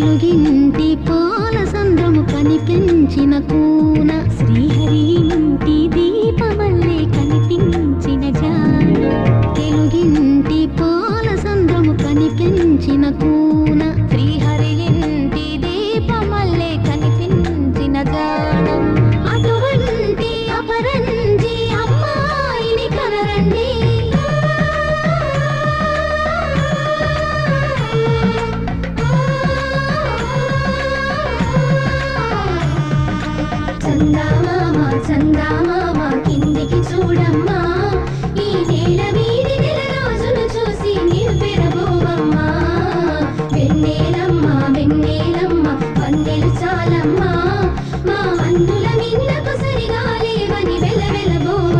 వెలుగింటి పాల సంద్రము కనిపించిన కూన. శ్రీహరి ఇంటి దీపమల్లే కనిపించిన జాడ తెలుగింటి చందామామా చందామామా కిందికి చూడమ్మా. ఈ నేల చూసి నీవు పెరగోవమ్మా వెన్నెలమ్మ వెన్నెలమ్మ పన్నెలు చాలమ్మా. మా